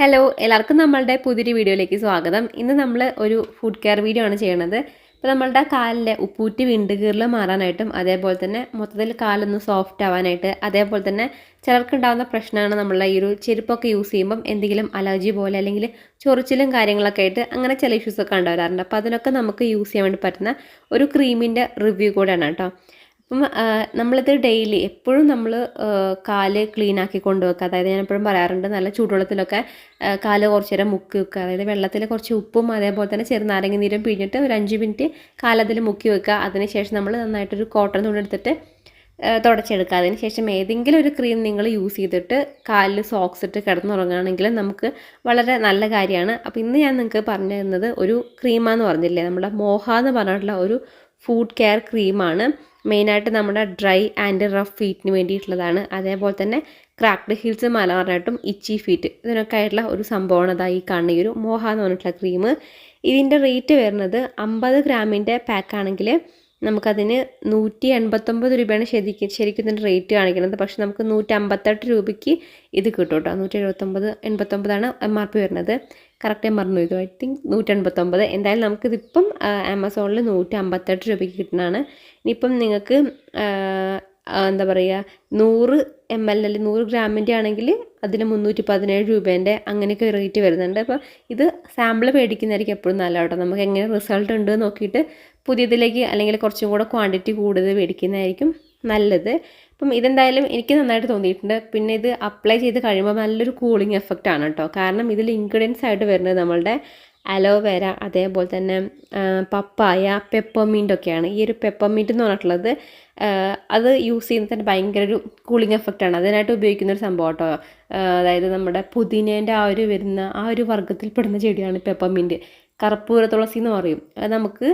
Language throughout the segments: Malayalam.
ഹലോ എല്ലാവർക്കും നമ്മളുടെ പുതിയൊരു വീഡിയോയിലേക്ക് സ്വാഗതം. ഇന്ന് നമ്മൾ ഒരു ഫുഡ് കെയർ വീഡിയോ ആണ് ചെയ്യണത്. ഇപ്പോൾ നമ്മളുടെ കാലിലെ ഉപ്പൂറ്റി വിണ്ടുകീറൽ മാറാനായിട്ടും അതേപോലെ തന്നെ മൊത്തത്തിൽ കാലൊന്ന് സോഫ്റ്റ് ആവാനായിട്ട് അതേപോലെ തന്നെ ചിലർക്കുണ്ടാകുന്ന പ്രശ്നമാണ് നമ്മളെ ഈ ഒരു ചെരുപ്പൊക്കെ യൂസ് ചെയ്യുമ്പം എന്തെങ്കിലും അലർജി പോലെ അല്ലെങ്കിൽ ചൊറിച്ചിലും കാര്യങ്ങളൊക്കെ ആയിട്ട് അങ്ങനെ ചില ഇഷ്യൂസൊക്കെ ഉണ്ടാവാറുണ്ട് അപ്പോൾ അതിനൊക്കെ നമുക്ക് യൂസ് ചെയ്യാൻ വേണ്ടി പറ്റുന്ന ഒരു ക്രീമിന്റെ റിവ്യൂ കൂടെയാണ് കേട്ടോ. അപ്പം നമ്മളിത് ഡെയിലി എപ്പോഴും നമ്മൾ കാൽ ക്ലീൻ ആക്കി കൊണ്ടുവെക്കുക അതായത് ഞാൻ എപ്പോഴും പറയാറുണ്ട് നല്ല ചൂടുവെള്ളത്തിലൊക്കെ കാൽ കുറച്ച് നേരം മുക്കി വെക്കുക. അതായത് വെള്ളത്തിൽ കുറച്ച് ഉപ്പും അതേപോലെ തന്നെ ചെറുനാരങ്ങ നീരും പിഴിഞ്ഞിട്ട് ഒരു അഞ്ച് മിനിറ്റ് കാലതിൽ മുക്കി വെക്കുക. അതിനുശേഷം നമ്മൾ നന്നായിട്ടൊരു കോട്ടൺ തുണി എടുത്തിട്ട് തുടച്ചെടുക്കുക. അതിനുശേഷം ഏതെങ്കിലും ഒരു ക്രീം നിങ്ങൾ യൂസ് ചെയ്തിട്ട് കാലിൽ സോക്സ് ഇട്ട് കിടന്നുറങ്ങുകയാണെങ്കിൽ നമുക്ക് വളരെ നല്ല കാര്യമാണ്. അപ്പോൾ ഇന്ന് ഞാൻ നിങ്ങൾക്ക് പറഞ്ഞു തരുന്നത് ഒരു ക്രീമാന്ന് പറഞ്ഞില്ലേ? നമ്മുടെ മോഹ എന്ന് പറഞ്ഞിട്ടുള്ള ഒരു ഫുഡ് കെയർ ക്രീമാണ് മെയിനായിട്ട് നമ്മുടെ ഡ്രൈ ആൻഡ് റഫ് ഫീറ്റിന് വേണ്ടിയിട്ടുള്ളതാണ്. അതേപോലെ തന്നെ ക്രാക്ഡ് ഹീൽസ് മാറാനായിട്ടും ഇച്ചി ഫീറ്റ് ഇതിനൊക്കെ ആയിട്ടുള്ള ഒരു സംഭവമാണ് അതാ കാണുന്ന ഈ ഒരു മോഹ എന്ന് പറഞ്ഞിട്ടുള്ള ക്രീം. ഇതിന്റെ റേറ്റ് വരുന്നത് അമ്പത് ഗ്രാമിന്റെ പാക്കാണെങ്കിൽ നമുക്കതിന് നൂറ്റി എൺപത്തൊമ്പത് രൂപയാണ് ശരിക്കും ശരിക്കും ഇതിന്റെ റേറ്റ് കാണിക്കുന്നത്. പക്ഷേ നമുക്ക് നൂറ്റി അമ്പത്തെട്ട് രൂപയ്ക്ക് ഇത് കിട്ടും കേട്ടോ നൂറ്റി എഴുപത്തൊമ്പത് എൺപത്തൊമ്പതാണ് എം ആർ പി വരുന്നത്. കറക്റ്റ് ഞാൻ പറഞ്ഞു ഇത് ഐ തിങ്ക് നൂറ്റി എൺപത്തൊമ്പത് എന്തായാലും നമുക്കിതിപ്പം ആമസോണിൽ നൂറ്റി അമ്പത്തെട്ട് രൂപയ്ക്ക് കിട്ടുന്നതാണ്. ഇനിയിപ്പം നിങ്ങൾക്ക് എന്താ പറയുക നൂറ് എം എൽ അല്ലെങ്കിൽ നൂറ് ഗ്രാമിന്റെ ആണെങ്കിൽ അതിന് മുന്നൂറ്റി പതിനേഴ് രൂപേന്റെ അങ്ങനെയൊക്കെ റേറ്റ് വരുന്നുണ്ട്. അപ്പോൾ ഇത് സാമ്പിൾ മേടിക്കുന്നതായിരിക്കും എപ്പോഴും നല്ല കേട്ടോ നമുക്ക് എങ്ങനെ റിസൾട്ട് ഉണ്ട് നോക്കിയിട്ട് പുതിയതിലേക്ക് അല്ലെങ്കിൽ കുറച്ചും കൂടെ ക്വാണ്ടിറ്റി കൂടുതൽ മേടിക്കുന്നതായിരിക്കും നല്ലത്. അപ്പം ഇതെന്തായാലും എനിക്ക് നന്നായിട്ട് തോന്നിയിട്ടുണ്ട്. പിന്നെ ഇത് അപ്ലൈ ചെയ്ത് കഴിയുമ്പോൾ നല്ലൊരു കൂളിംഗ് എഫക്റ്റ് ആണ് കേട്ടോ കാരണം ഇതിൽ ഇൻഗ്രീഡിയൻസ് ആയിട്ട് വരുന്നത് നമ്മളുടെ അലോവേര അതേപോലെ തന്നെ പപ്പായ പെപ്പർമീന്റ് ഒക്കെയാണ്. ഈ ഒരു പെപ്പർമീന്റ് എന്ന് പറഞ്ഞിട്ടുള്ളത് അത് യൂസ് ചെയ്യുന്നത് തന്നെ ഭയങ്കര ഒരു കൂളിംഗ് എഫക്റ്റ് ആണ്. അതിനായിട്ട് ഉപയോഗിക്കുന്ന ഒരു സംഭവം കേട്ടോ. അതായത് നമ്മുടെ പുതിനേന്റെ ആ ഒരു വരുന്ന ആ ഒരു വർഗത്തിൽപ്പെടുന്ന ചെടിയാണ് പെപ്പർമിന്റ് കർപ്പൂര തുളസി എന്ന് പറയും. അത് നമുക്ക്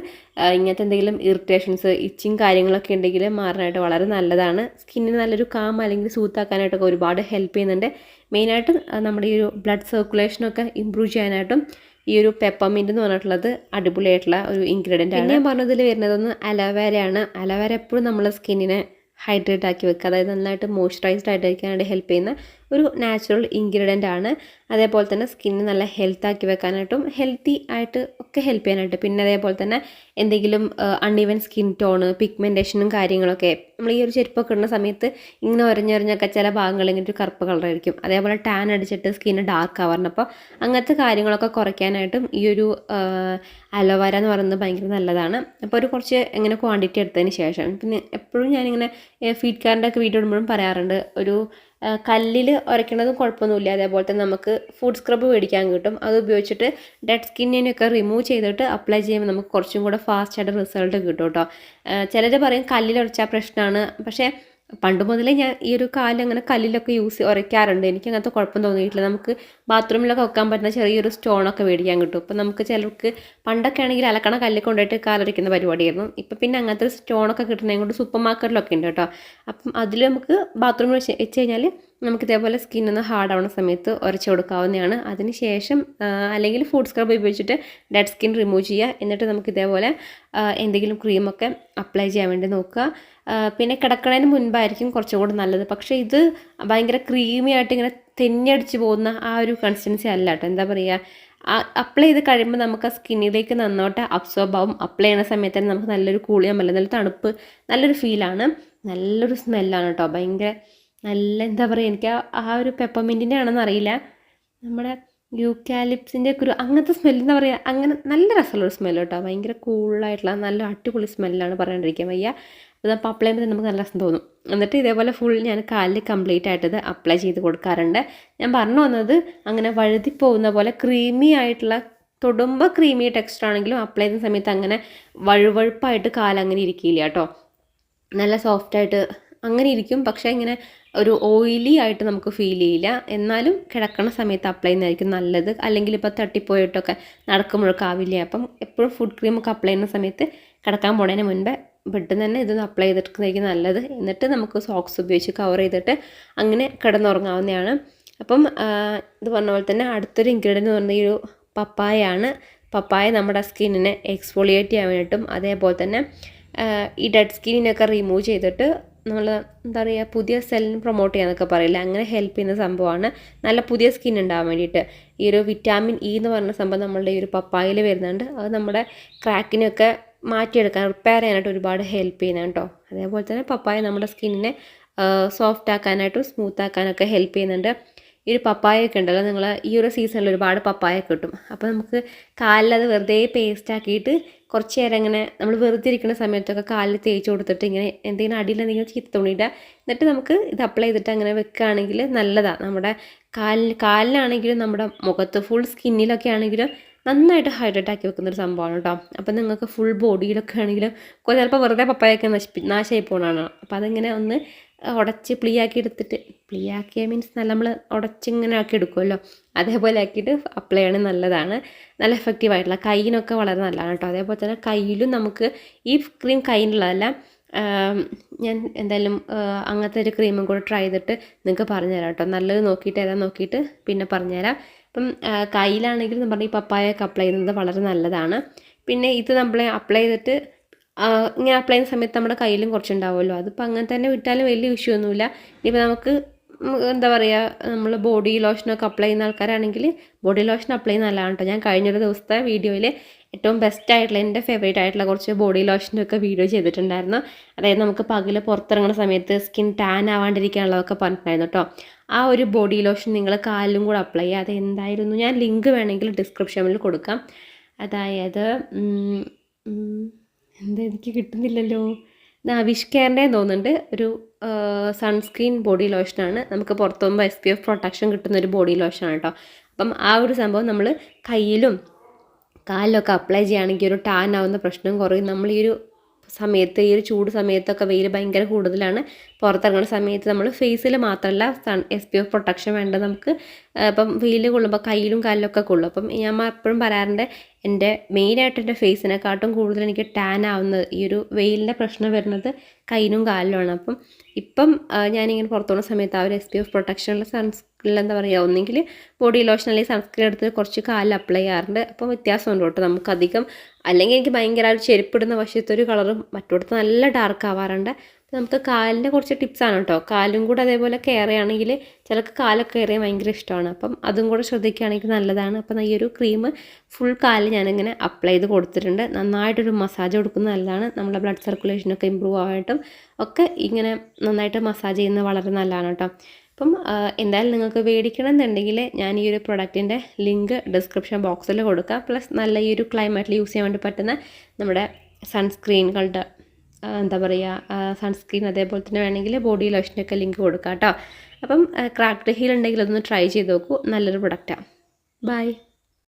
ഇങ്ങനത്തെ എന്തെങ്കിലും ഇറിറ്റേഷൻസ് ഇച്ചിങ് കാര്യങ്ങളൊക്കെ ഉണ്ടെങ്കിൽ മാറാനായിട്ട് വളരെ നല്ലതാണ്. സ്കിന്നിന് നല്ലൊരു കാം അല്ലെങ്കിൽ സൂത്താക്കാനായിട്ടൊക്കെ ഒരുപാട് ഹെൽപ്പ് ചെയ്യുന്നുണ്ട്. മെയിനായിട്ട് നമ്മുടെ ഈ ഒരു ബ്ലഡ് സർക്കുലേഷനൊക്കെ ഇമ്പ്രൂവ് ചെയ്യാനായിട്ടും ഈ ഒരു പെപ്പമിന്റ് എന്ന് പറഞ്ഞിട്ടുള്ളത് അടിപൊളിയായിട്ടുള്ള ഒരു ഇൻഗ്രീഡിയന്റ് ആണ്. ഞാൻ പറഞ്ഞതിൽ വരുന്നതൊന്ന് അലോവേരയാണ്. അലോവേര എപ്പോഴും നമ്മളെ സ്കിന്നിനെ ഹൈഡ്രേറ്റ് ആക്കി വെക്കുക. അതായത് നന്നായിട്ട് മോയ്സ്ചറൈസ്ഡ് ആയിട്ട് ഇരിക്കാനായിട്ട് ഹെൽപ്പ് ചെയ്യുന്ന ഒരു നാച്ചുറൽ ഇൻഗ്രീഡിയന്റ് ആണ്. അതേപോലെ തന്നെ സ്കിന്ന് നല്ല ഹെൽത്ത് ആക്കി വെക്കാനായിട്ടും ഹെൽത്തി ആയിട്ട് ഒക്കെ ഹെൽപ്പ് ചെയ്യാനായിട്ട്. പിന്നെ അതേപോലെ തന്നെ എന്തെങ്കിലും അൺഈവൻ സ്കിൻ ടോണ് പിഗ്മെന്റേഷനും കാര്യങ്ങളൊക്കെ. നമ്മൾ ഈ ഒരു ചെരുപ്പൊക്കെ ഇടുന്ന സമയത്ത് ഇങ്ങനെ ഒരഞ്ഞൊരഞ്ഞൊക്കെ ചില ഭാഗങ്ങൾ ഇങ്ങനെ ഒരു കറുപ്പ് കളറായിരിക്കും അതേപോലെ ടാൻ അടിച്ചിട്ട് സ്കിന്ന് ഡാർക്ക് ആവാറുണ്ട്. അപ്പോൾ അങ്ങനത്തെ കാര്യങ്ങളൊക്കെ കുറയ്ക്കാനായിട്ടും ഈ ഒരു അലോവേര എന്ന് പറയുന്നത് ഭയങ്കര നല്ലതാണ്. അപ്പോൾ ഒരു കുറച്ച് എങ്ങനെ ക്വാണ്ടിറ്റി എടുത്തതിന് ശേഷം. പിന്നെ എപ്പോഴും ഞാനിങ്ങനെ ഫീഡ് കാർഡിന്റെ ഒക്കെ വീഡിയോ ഇടുമ്പോഴും പറയാറുണ്ട്. ഒരു കല്ലിൽ ഉരയ്ക്കണതും കുഴപ്പമൊന്നുമില്ല. അതേപോലെ തന്നെ നമുക്ക് ഫുഡ് സ്ക്രബ് മേടിക്കാൻ കിട്ടും. അത് ഉപയോഗിച്ചിട്ട് ഡെഡ് സ്കിന്നിനെയൊക്കെ റിമൂവ് ചെയ്തിട്ട് അപ്ലൈ ചെയ്യുമ്പോൾ നമുക്ക് കുറച്ചും കൂടെ ഫാസ്റ്റായിട്ട് റിസൾട്ട് കിട്ടും കേട്ടോ ചിലർ പറയും കല്ലിൽ ഉരച്ചാൽ പ്രശ്നമാണ്. പക്ഷേ പണ്ട് മുതലേ ഞാൻ ഈ ഒരു കാലം അങ്ങനെ കല്ലിലൊക്കെ യൂസ് ഉരയ്ക്കാറുണ്ട് എനിക്ക് അങ്ങനത്തെ കുഴപ്പം തോന്നിയിട്ടില്ല. നമുക്ക് ബാത്റൂമിലൊക്കെ വെക്കാൻ പറ്റുന്ന ചെറിയൊരു സ്റ്റോണൊക്കെ മേടിക്കാൻ കിട്ടും. ഇപ്പം നമുക്ക് ചിലർക്ക് പണ്ടൊക്കെ ആണെങ്കിൽ അലക്കണ കല്ലിൽ കൊണ്ടുപോയിട്ട് കാലൊരയ്ക്കുന്ന പരിപാടിയായിരുന്നു. ഇപ്പം പിന്നെ അങ്ങനത്തെ ഒരു സ്റ്റോണൊക്കെ കിട്ടുന്നത് കൊണ്ട് സൂപ്പർ മാർക്കറ്റിലൊക്കെ ഉണ്ട് കേട്ടോ. അപ്പം അതിൽ നമുക്ക് ബാത്റൂമിൽ വെച്ച് വെച്ച് കഴിഞ്ഞാൽ നമുക്ക് ഇതേപോലെ സ്കിന്നൊന്ന് ഹാർഡ് ആവുന്ന സമയത്ത് ഉരച്ച് കൊടുക്കാവുന്നതാണ്. അതിന് ശേഷം അല്ലെങ്കിൽ ഫുഡ് സ്ക്രബ് ഉപയോഗിച്ചിട്ട് ഡെഡ് സ്കിൻ റിമൂവ് ചെയ്യുക. എന്നിട്ട് നമുക്ക് ഇതേപോലെ എന്തെങ്കിലും ക്രീമൊക്കെ അപ്ലൈ ചെയ്യാൻ വേണ്ടി നോക്കുക. പിന്നെ കിടക്കുന്നതിന് മുൻപായിരിക്കും കുറച്ചും കൂടെ നല്ലത്. പക്ഷേ ഇത് ഭയങ്കര ക്രീമി ആയിട്ട് ഇങ്ങനെ തെന്നിയടിച്ച് പോകുന്ന ആ ഒരു കൺസിസ്റ്റൻസി അല്ല കേട്ടോ. എന്താ പറയുക അപ്ലൈ ചെയ്ത് കഴിയുമ്പോൾ നമുക്ക് ആ സ്കിന്നിലേക്ക് നന്നോട്ട് അബ്സോർബ് ആവും. അപ്ലൈ ചെയ്യുന്ന സമയത്ത് തന്നെ നമുക്ക് നല്ലൊരു കൂളിയാൻ പറ്റില്ല നല്ല തണുപ്പ് നല്ലൊരു ഫീലാണ് നല്ലൊരു സ്മെല്ലാണ് കേട്ടോ. ഭയങ്കര നല്ല എന്താ പറയുക എനിക്ക് ആ- ഒരു പെപ്പമിന്റിന്റെ ആണെന്ന് അറിയില്ല. നമ്മുടെ യൂക്കാലിപ്സിന്റെ ഒക്കെ ഒരു അങ്ങനത്തെ സ്മെല്ല് എന്താ പറയുക അങ്ങനെ നല്ല രസമുള്ളൊരു സ്മെല്ല് കേട്ടോ. ഭയങ്കര കൂളായിട്ടുള്ള നല്ല അടിപൊളി സ്മെല്ലാണ് പറയാണ്ടിരിക്കാൻ വയ്യ. അതപ്പോൾ അപ്ലൈ ചെയ്യുമ്പോൾ നമുക്ക് നല്ല രസം തോന്നും. എന്നിട്ട് ഇതേപോലെ ഫുൾ ഞാൻ കാലിൽ കംപ്ലീറ്റ് ആയിട്ടത് അപ്ലൈ ചെയ്ത് കൊടുക്കാറുണ്ട്. ഞാൻ പറഞ്ഞു വന്നത് അങ്ങനെ വഴുതി പോകുന്ന പോലെ ക്രീമി ആയിട്ടുള്ള തൊടുമ്പോൾ ക്രീമി ടെക്സ്റ്റർ ആണെങ്കിലും അപ്ലൈ ചെയ്യുന്ന സമയത്ത് അങ്ങനെ വഴുവഴുപ്പായിട്ട് കാലങ്ങനെ ഇരിക്കില്ല കേട്ടോ. നല്ല സോഫ്റ്റായിട്ട് അങ്ങനെ ഇരിക്കും. പക്ഷേ ഇങ്ങനെ ഒരു ഓയിലി ആയിട്ട് നമുക്ക് ഫീൽ ചെയ്യില്ല. എന്നാലും കിടക്കണ സമയത്ത് അപ്ലൈ ചെയ്യുന്നതായിരിക്കും നല്ലത്. അല്ലെങ്കിൽ ഇപ്പോൾ തട്ടിപ്പോയിട്ടൊക്കെ നടക്കുമ്പോഴൊക്കെ ആവില്ല? അപ്പം എപ്പോഴും ഫുഡ് ക്രീം ക്രീമൊക്കെ അപ്ലൈ ചെയ്യുന്ന സമയത്ത് കിടക്കാൻ പോണതിന് മുൻപേ പെട്ടെന്ന് തന്നെ ഇതൊന്ന് അപ്ലൈ ചെയ്തിരിക്കുന്നതായിരിക്കും നല്ലത്. എന്നിട്ട് നമുക്ക് സോക്സ് ഉപയോഗിച്ച് കവർ ചെയ്തിട്ട് അങ്ങനെ കിടന്നുറങ്ങാവുന്നതാണ്. അപ്പം ഇത് പറഞ്ഞ പോലെ തന്നെ അടുത്തൊരു ഇൻഗ്രീഡിയന്റ് എന്ന് പറഞ്ഞ ഈ ഒരു പപ്പായയാണ്. പപ്പായ നമ്മുടെ സ്കിന്നിനെ എക്സ്ഫോളിയേറ്റ് ചെയ്യാൻ വേണ്ടിയിട്ടും അതേപോലെ തന്നെ ഈ ഡെഡ് സ്കിന്നിനൊക്കെ റിമൂവ് ചെയ്തിട്ട് നമ്മൾ എന്താ പറയുക പുതിയ സെല്ലിന് പ്രൊമോട്ട് ചെയ്യാന്നൊക്കെ പറയില്ല? അങ്ങനെ ഹെൽപ്പ് ചെയ്യുന്ന സംഭവമാണ് നല്ല പുതിയ സ്കിൻ ഉണ്ടാകാൻ വേണ്ടിയിട്ട് ഈ ഒരു വിറ്റാമിൻ ഇ എന്ന് പറയുന്ന സംഭവം നമ്മളുടെ ഈ ഒരു പപ്പായിൽ വരുന്നുണ്ട്. അത് നമ്മുടെ ക്രാക്കിനെയൊക്കെ മാറ്റിയെടുക്കാൻ റിപ്പയർ ചെയ്യാനായിട്ട് ഒരുപാട് ഹെൽപ്പ് ചെയ്യുന്നതാണ് കേട്ടോ അതേപോലെ തന്നെ പപ്പായ നമ്മുടെ സ്കിന്നിനെ സോഫ്റ്റ് ആക്കാനായിട്ടും സ്മൂത്ത് ആക്കാനൊക്കെ ഹെൽപ്പ് ചെയ്യുന്നുണ്ട്. ഈ ഒരു പപ്പായൊക്കെ ഉണ്ടല്ലോ നിങ്ങൾ ഈ ഒരു സീസണിൽ ഒരുപാട് പപ്പായ കിട്ടും. അപ്പോൾ നമുക്ക് കാലിൽ അത് വെറുതെ പേസ്റ്റ് ആക്കിയിട്ട് കുറച്ച് നേരം ഇങ്ങനെ നമ്മൾ വെറുതെ ഇരിക്കുന്ന സമയത്തൊക്കെ കാലിൽ തേച്ച് കൊടുത്തിട്ട് ഇങ്ങനെ എന്തെങ്കിലും അടിയിൽ എന്തെങ്കിലും ചീത്ത തുണിയിടുക എന്നിട്ട് നമുക്ക് ഇത് അപ്ലൈ ചെയ്തിട്ട് അങ്ങനെ വെക്കുകയാണെങ്കിൽ നല്ലതാണ് നമ്മുടെ കാലിൽ കാലിലാണെങ്കിലും നമ്മുടെ മുഖത്ത് ഫുൾ സ്കിന്നിലൊക്കെ ആണെങ്കിലും നന്നായിട്ട് ഹൈഡ്രേറ്റ് ആക്കി വെക്കുന്ന ഒരു സംഭവമാണ് കേട്ടോ അപ്പം നിങ്ങൾക്ക് ഫുൾ ബോഡിയിലൊക്കെ ആണെങ്കിലും ചിലപ്പോൾ വെറുതെ പപ്പായൊക്കെ നശിപ്പി നാശമായി പോകണമാണ് അപ്പോൾ അതിങ്ങനെ ഒന്ന് ഉടച്ച് പ്ലിയാക്കി എടുത്തിട്ട് പ്ലീയാക്കിയ മീൻസ് നല്ല നമ്മൾ ഉടച്ചിങ്ങനെ ആക്കി എടുക്കുമല്ലോ അതേപോലെ ആക്കിയിട്ട് അപ്ലൈ ചെയ്യണത് നല്ലതാണ്. നല്ല എഫക്റ്റീവ് ആയിട്ടുള്ള കൈയിനൊക്കെ വളരെ നല്ലതാണ് കേട്ടോ അതേപോലെ തന്നെ കയ്യിലും നമുക്ക് ഈ ക്രീം കയ്യിലുള്ളതല്ല ഞാൻ എന്തായാലും അങ്ങനത്തെ ഒരു ക്രീമും കൂടെ ട്രൈ ചെയ്തിട്ട് നിങ്ങൾക്ക് പറഞ്ഞുതരാം കേട്ടോ നല്ലത് നോക്കിയിട്ട് ഏതാ നോക്കിയിട്ട് പിന്നെ പറഞ്ഞുതരാം. അപ്പം കയ്യിലാണെങ്കിൽ നമ്മൾ ഈ പപ്പായൊക്കെ അപ്ലൈ ചെയ്യുന്നത് വളരെ നല്ലതാണ്. പിന്നെ ഇത് നമ്മൾ അപ്ലൈ ചെയ്തിട്ട് ഇങ്ങനെ അപ്ലൈ ചെയ്യുന്ന സമയത്ത് നമ്മുടെ കയ്യിലും കുറച്ചുണ്ടാവുമല്ലോ. അതിപ്പോൾ അങ്ങനെ തന്നെ വിട്ടാലും വലിയ ഇഷ്യൂ ഒന്നുമില്ല. ഇനിയിപ്പോൾ നമുക്ക് എന്താ പറയുക നമ്മൾ ബോഡി ലോഷനൊക്കെ അപ്ലൈ ചെയ്യുന്ന ആൾക്കാരാണെങ്കിൽ ബോഡി ലോഷൻ അപ്ലൈ ചെയ്യുന്ന നല്ലതാണ് കേട്ടോ. ഞാൻ കഴിഞ്ഞൊരു ദിവസത്തെ വീഡിയോയിൽ ഏറ്റവും ബെസ്റ്റ് ആയിട്ടുള്ള എന്റെ ഫേവറേറ്റ് ആയിട്ടുള്ള കുറച്ച് ബോഡി ലോഷനൊക്കെ വീഡിയോ ചെയ്തിട്ടുണ്ടായിരുന്നു. അതായത് നമുക്ക് പകൽ പുറത്തിറങ്ങുന്ന സമയത്ത് സ്കിൻ ടാൻ ആവാണ്ടിരിക്കാനുള്ളതൊക്കെ പറഞ്ഞിട്ടുണ്ടായിരുന്നു കേട്ടോ. ആ ഒരു ബോഡി ലോഷൻ നിങ്ങൾ കാലിലും കൂടെ അപ്ലൈ ചെയ്യുക അത് എന്തായിരുന്നു ഞാൻ ലിങ്ക് വേണമെങ്കിൽ ഡിസ്ക്രിപ്ഷനിൽ കൊടുക്കാം. അതായത് എന്താ എനിക്ക് കിട്ടുന്നില്ലല്ലോ? വിഷ് കെയറിന്റെ തോന്നുന്നുണ്ട്. ഒരു സൺസ്ക്രീൻ ബോഡി ലോഷനാണ് നമുക്ക് പുറത്ത് പോകുമ്പോൾ എസ് പി എഫ് പ്രൊട്ടക്ഷൻ കിട്ടുന്ന ഒരു ബോഡി ലോഷനാണ് കേട്ടോ അപ്പം ആ ഒരു സംഭവം നമ്മൾ കയ്യിലും കാലിലൊക്കെ അപ്ലൈ ചെയ്യുകയാണെങ്കിൽ ഒരു ടാൻ ആവുന്ന പ്രശ്നം കുറയും. നമ്മൾ ഈ ഒരു സമയത്ത് ഈ ഒരു ചൂട് സമയത്തൊക്കെ വെയിൽ ഭയങ്കര കൂടുതലാണ്. പുറത്തിറങ്ങുന്ന സമയത്ത് നമ്മൾ ഫേസിൽ മാത്രമല്ല sun S P F protection വേണ്ടത് നമുക്ക് ഇപ്പം വെയിൽ കൊള്ളുമ്പോൾ കയ്യിലും കാലിലൊക്കെ കൊള്ളും. അപ്പം ഞാൻ എപ്പോഴും പറയാറുണ്ട് എന്റെ മെയിനായിട്ട് എന്റെ ഫേസിനെക്കാട്ടും കൂടുതൽ എനിക്ക് ടാൻ ആവുന്നത് ഈ ഒരു വെയിലിന്റെ പ്രശ്നം വരുന്നത് കയ്യിലും കാലിലുമാണ്. അപ്പം ഇപ്പം ഞാനിങ്ങനെ പുറത്തു പോകുന്ന സമയത്ത് ആ ഒരു എസ് പി എഫ് പ്രൊട്ടക്ഷനുള്ള സൺസ്ക്രീൻ എന്താ പറയുക ഒന്നെങ്കിൽ ബോഡി ലോഷൻ അല്ലെങ്കിൽ സൺസ്ക്രീൻ എടുത്ത് കുറച്ച് കാലിൽ അപ്ലൈ ചെയ്യാറുണ്ട്. അപ്പം വ്യത്യാസമുണ്ട് കേട്ടോ. നമുക്കധികം അല്ലെങ്കിൽ എനിക്ക് ഭയങ്കര ഒരു ചെരുപ്പിടുന്ന വശത്തൊരു കളറും മറ്റോടത്ത് നല്ല ഡാർക്ക് ആവാറുണ്ട്. നമുക്ക് കാലിന്റെ കുറച്ച് ടിപ്സാണ് കേട്ടോ കാലും കൂടെ അതേപോലെ കെയർ ചെയ്യുകയാണെങ്കിൽ ചിലർക്ക് കാലൊക്കെ കയറിയാൽ ഭയങ്കര ഇഷ്ടമാണ്. അപ്പം അതും കൂടെ ശ്രദ്ധിക്കുകയാണെങ്കിൽ നല്ലതാണ്. അപ്പം ഈ ഒരു ക്രീം ഫുൾ കാലിൽ ഞാനിങ്ങനെ അപ്ലൈ ചെയ്ത് കൊടുത്തിട്ടുണ്ട്. നന്നായിട്ടൊരു മസാജ് കൊടുക്കുന്നത് നല്ലതാണ്. നമ്മുടെ ബ്ലഡ് സർക്കുലേഷനൊക്കെ ഇമ്പ്രൂവ് ആവാനായിട്ടും ഒക്കെ ഇങ്ങനെ നന്നായിട്ട് മസാജ് ചെയ്യുന്നത് വളരെ നല്ലതാണ് കേട്ടോ അപ്പം എന്തായാലും നിങ്ങൾക്ക് മേടിക്കണം എന്നുണ്ടെങ്കിൽ ഞാൻ ഈ ഒരു പ്രൊഡക്റ്റിന്റെ ലിങ്ക് ഡിസ്ക്രിപ്ഷൻ ബോക്സിൽ കൊടുക്കാം. പ്ലസ് നല്ല ഈ ഒരു ക്ലൈമറ്റിൽ യൂസ് ചെയ്യാൻ വേണ്ടി പറ്റുന്ന നമ്മുടെ സൺസ്ക്രീനുകളുടെ എന്താ പറയുക സൺസ്ക്രീൻ അതേപോലെ തന്നെ വേണമെങ്കിൽ ബോഡി ലോഷനൊക്കെ ലിങ്ക് കൊടുക്കാം കേട്ടോ അപ്പം ക്രാക്ട് ഹീൽ ഉണ്ടെങ്കിൽ അതൊന്ന് ട്രൈ ചെയ്ത് നോക്കൂ. നല്ലൊരു പ്രൊഡക്റ്റാണ് ബൈ